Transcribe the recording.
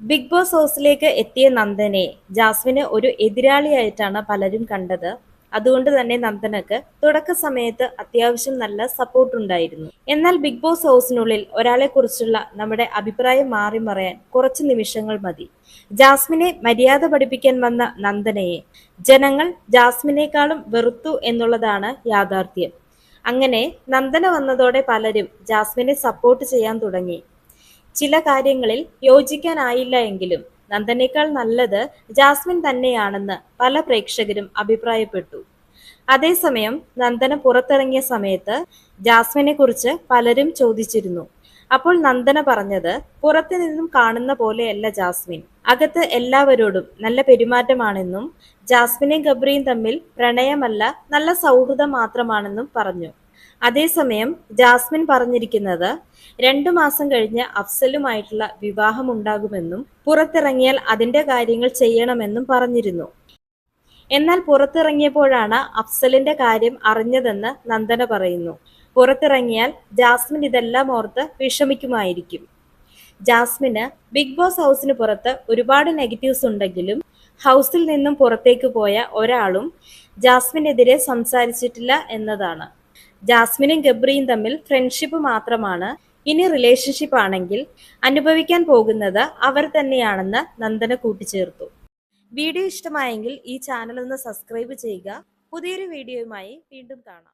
Big boss ഹൗസിലേക്ക് എത്തിയ നന്ദനെ ജാസ്മിന് ഒരു എതിരാളിയായിട്ടാണ് പലരും കണ്ടത്. അതുകൊണ്ട് തന്നെ നന്ദനക്ക് തുടക്ക സമയത്ത് അത്യാവശ്യം നല്ല സപ്പോർട്ട് ഉണ്ടായിരുന്നു. എന്നാൽ ബിഗ് ബോസ് ഹൗസിനുള്ളിൽ ഒരാളെ കുറിച്ചുള്ള നമ്മുടെ അഭിപ്രായം മാറി മറയാൻ കുറച്ച് നിമിഷങ്ങൾ മതി. ജാസ്മിനെ മര്യാദ പഠിപ്പിക്കാൻ വന്ന നന്ദനയെ ജനങ്ങൾ ജാസ്മിനേക്കാളും വെറുത്തു എന്നുള്ളതാണ് യാഥാർത്ഥ്യം. അങ്ങനെ നന്ദന വന്നതോടെ പലരും ജാസ്മിനെ സപ്പോർട്ട് ചെയ്യാൻ തുടങ്ങി. ചില കാര്യങ്ങളിൽ യോജിക്കാനായില്ല എങ്കിലും നന്ദനേക്കാൾ നല്ലത് ജാസ്മിൻ തന്നെയാണെന്ന് പല പ്രേക്ഷകരും അഭിപ്രായപ്പെട്ടു. അതേസമയം നന്ദന പുറത്തിറങ്ങിയ സമയത്ത് ജാസ്മിനെ കുറിച്ച് പലരും ചോദിച്ചിരുന്നു. അപ്പോൾ നന്ദന പറഞ്ഞത് പുറത്തു നിന്നും കാണുന്ന പോലെയല്ല ജാസ്മിൻ. അകത്ത് എല്ലാവരോടും നല്ല പെരുമാറ്റമാണെന്നും ജാസ്മിനെയും ഗബ്രിയും തമ്മിൽ പ്രണയമല്ല നല്ല സൗഹൃദം മാത്രമാണെന്നും പറഞ്ഞു. അതേസമയം ജാസ്മിൻ പറഞ്ഞിരിക്കുന്നത് രണ്ടു മാസം കഴിഞ്ഞ് അഫ്സലുമായിട്ടുള്ള വിവാഹം ഉണ്ടാകുമെന്നും പുറത്തിറങ്ങിയാൽ അതിന്റെ കാര്യങ്ങൾ ചെയ്യണമെന്നും പറഞ്ഞിരുന്നു. എന്നാൽ പുറത്തിറങ്ങിയപ്പോഴാണ് അഫ്സലിന്റെ കാര്യം അറിഞ്ഞതെന്ന് നന്ദന പറയുന്നു. പുറത്തിറങ്ങിയാൽ ജാസ്മിൻ ഇതെല്ലാം ഓർത്ത് വിഷമിക്കുമായിരിക്കും. ജാസ്മിന് ബിഗ് ബോസ് ഹൗസിന് പുറത്ത് ഒരുപാട് നെഗറ്റീവ്സ് ഉണ്ടെങ്കിലും ഹൗസിൽ നിന്നും പുറത്തേക്ക് പോയ ഒരാളും ജാസ്മിനെതിരെ സംസാരിച്ചിട്ടില്ല എന്നതാണ്. ജാസ്മിനും ഗബ്രിയും തമ്മിൽ ഫ്രണ്ട്ഷിപ്പ് മാത്രമാണ്. ഇനി റിലേഷൻഷിപ്പ് ആണെങ്കിൽ അനുഭവിക്കാൻ പോകുന്നത് അവർ തന്നെയാണെന്ന് നന്ദന കൂട്ടിച്ചേർത്തു. വീഡിയോ ഇഷ്ടമായെങ്കിൽ ഈ ചാനൽ ഒന്ന് സബ്സ്ക്രൈബ് ചെയ്യുക. പുതിയൊരു വീഡിയോയുമായി വീണ്ടും കാണാം.